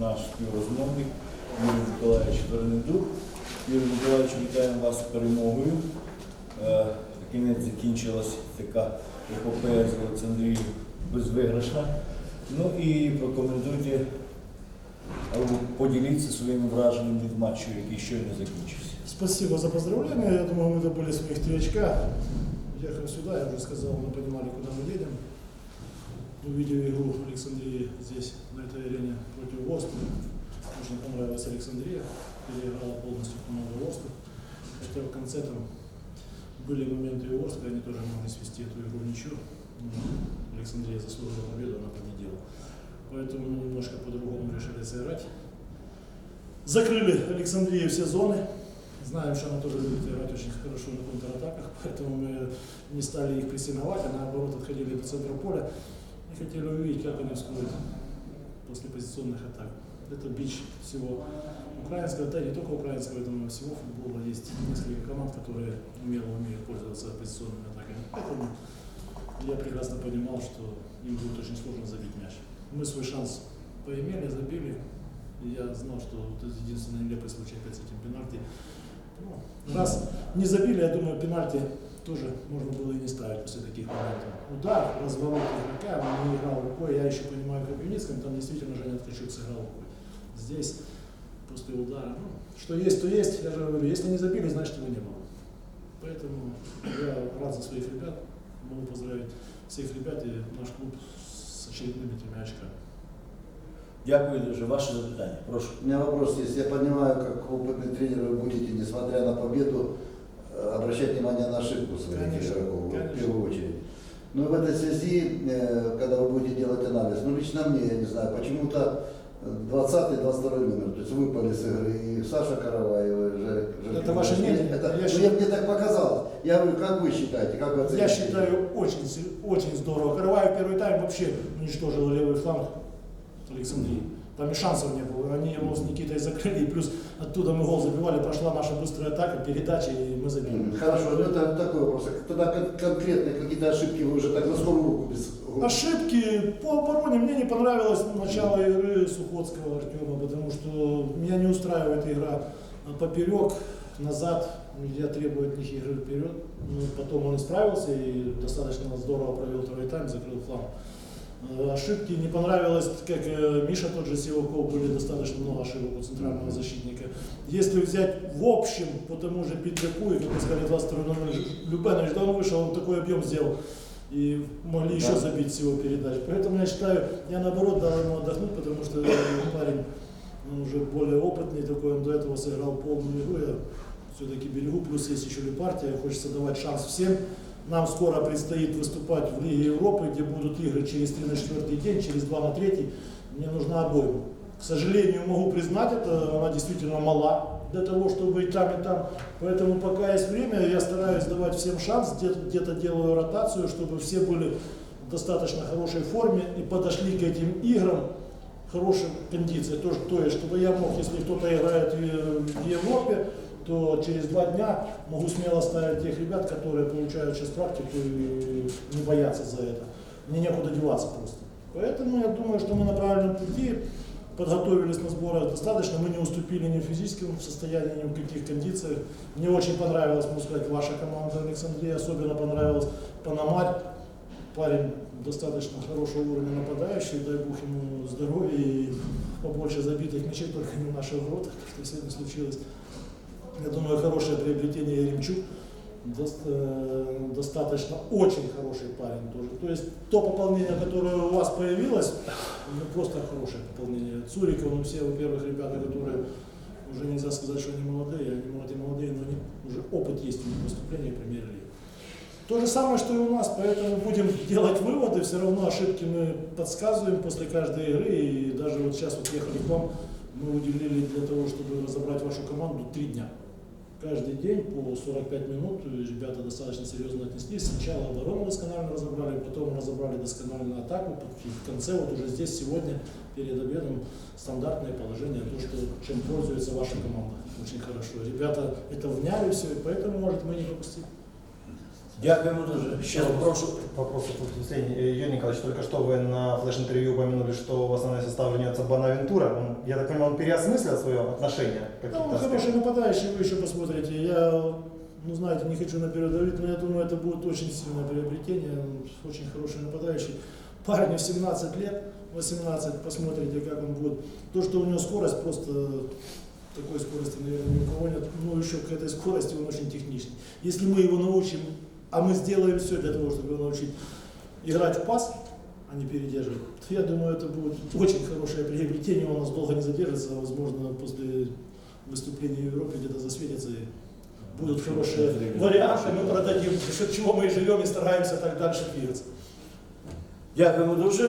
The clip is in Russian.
наш співрозмовник Юрій Миколаївич Вернедук. Юрій Миколаївич, вітаємо вас з перемогою. Е, На кінець закінчилась така епопея з Олександрією безвиграшна. Ну і прокоментуйте або поділіться своїм враженням від матчу, який щойно закінчився. Спасибо за поздравления. Я думаю, мы добыли своих три очка. Ехав сюда, я уже сказал, мы понимали, куда мы едем. Увидев игру Александрии здесь, на этой арене против Ворска, очень понравилась Александрия, переиграла полностью команду Ворска. Хотя в конце там были моменты и Ворска, они тоже могли свести эту игру ничью. Но Александрия заслужила победу, она победила. Поэтому мы немножко по-другому решили сыграть. Закрыли Александрии все зоны. Знаем, что она тоже любит играть очень хорошо на контратаках, поэтому мы не стали их прессинговать, а наоборот отходили до центра поля хотели увидеть, как они вскроют после позиционных атак. Это бич всего украинского, да не только украинского, я думаю, всего футбола. Есть несколько команд, которые умело умеют пользоваться позиционными атаками. Поэтому я прекрасно понимал, что им будет очень сложно забить мяч. Мы свой шанс поимели, забили. Я знал, что это единственный нелепый случай опять с этим пенальти. Ну, раз не забили, я думаю, пенальти тоже можно было и не ставить после таких моментов. Удар, разворот игрока, он не играл рукой. Я еще понимаю, как в Юницком, там действительно Женя Ткачук сыграл рукой. Здесь, после удара, ну, что есть, то есть. Я же говорю, если не забили, значит его не было. Поэтому я рад за своих ребят. Могу поздравить всех ребят и наш клуб с очередными тремя очками. Дякую дуже. Ваше запитання. Прошу. У меня вопрос есть. Я понимаю, как опытный тренер вы будете, несмотря на победу, обращать внимание на ошибку своих Конечно, игроков конечно. в первую очередь. Ну и в этой связи, э, когда вы будете делать анализ, ну лично мне, я не знаю, почему-то 20-22 номер, то есть выпали с игры и Саша Караваева, и Жарик. Это ваше мнение? Это, Я ну, я- мне так показалось. Я говорю, как вы считаете, как вы Я оцениваете? считаю, очень, очень здорово. Караваев первый тайм вообще уничтожил левый фланг Александрии. Там и шансов не было. Они его с Никитой закрыли, и плюс оттуда мы гол забивали, прошла наша быстрая атака, передача, и мы забили. Хорошо, ну это такой вопрос. А Тогда кон- конкретно какие-то ошибки вы уже так на скорую руку без? Ошибки по обороне. Мне не понравилось начало игры Сухотского Артема, потому что меня не устраивает игра поперек, назад. Я требую от них игры вперед. Ну, потом он исправился и достаточно здорово провел второй тайм, закрыл фланг. Э, Ошибки не понравилось, как э, Миша тот же Сиваков, были достаточно много ошибок у центрального защитника. Если взять в общем по тому же Петряку, и, как вы сказали, 22 номер Любенович, да он вышел, он такой объем сделал. И могли еще Да. забить всего передач. Поэтому я считаю, я наоборот дал ему отдохнуть, потому что парень он уже более опытный такой, он до этого сыграл полную игру. Я все-таки берегу, плюс есть еще партия, хочется давать шанс всем. Нам скоро предстоит выступать в Лиге Европы, где будут игры через 3 на 4 день, через 2 на 3. Мне нужна обойма. К сожалению, могу признать это, она действительно мала для того, чтобы и там, и там. Поэтому пока есть время, я стараюсь давать всем шанс, где-то где делаю ротацию, чтобы все были в достаточно хорошей форме и подошли к этим играм в хорошей кондиции. То, то есть, чтобы я мог, если кто-то играет в Европе, то через два дня могу смело ставить тех ребят, которые получают сейчас практику и не боятся за это. Мне некуда деваться просто. Поэтому я думаю, что мы на правильном пути, подготовились на сборах достаточно, мы не уступили ни в физическом состоянии, ни в каких кондициях. Мне очень понравилась, можно сказать, ваша команда Александрия, особенно понравилась Панамарь. Парень достаточно хорошего уровня нападающий, дай бог ему здоровья и побольше забитых мячей, только не в наших воротах, что сегодня случилось. Я думаю, хорошее приобретение Еремчук. Э, достаточно очень хороший парень тоже. То есть то пополнение, которое у вас появилось, ну просто хорошее пополнение. Цуриков, ну все, во-первых, ребята, которые уже нельзя сказать, что они молодые, они молодые, молодые, но они уже опыт есть у них выступления в премьер-лиге. То же самое, что и у нас, поэтому будем делать выводы, все равно ошибки мы подсказываем после каждой игры, и даже вот сейчас вот ехали к вам, мы уделили для того, чтобы разобрать вашу команду три дня. Каждый день по 45 минут и ребята достаточно серьезно отнеслись. Сначала оборону досконально разобрали, потом разобрали досконально атаку. И в конце вот уже здесь сегодня перед обедом стандартное положение, то, что, чем пользуется ваша команда. Очень хорошо. Ребята это вняли все, и поэтому, может, мы не пропустили. Дякуємо дуже. Ще Еще прошу. Вопрос по Евгений Э, Юрий Николаевич, только что вы на флеш-интервью упомянули, что в основной состав вернется Бонавентура. Он, я так понимаю, он переосмыслил свое отношение к Да, он каким-то хороший нападающий, вы еще посмотрите. Я, ну знаете, не хочу наперед давить, но я думаю, это будет очень сильное приобретение. Он Очень хороший нападающий. Парню 17 лет, 18, посмотрите, как он будет. То, что у него скорость, просто такой скорости, наверное, ни у кого нет. Но еще к этой скорости он очень техничный. Если мы его научим, а мы сделаем все для того, чтобы его научить играть в пас, а не передерживать, то я думаю, это будет очень хорошее приобретение. Он у нас долго не задержится, а, возможно, после выступления в Европе где-то засветится и будут хорошие варианты, мы продадим, за счет чего мы и живем и стараемся так дальше двигаться. Дякуємо дуже.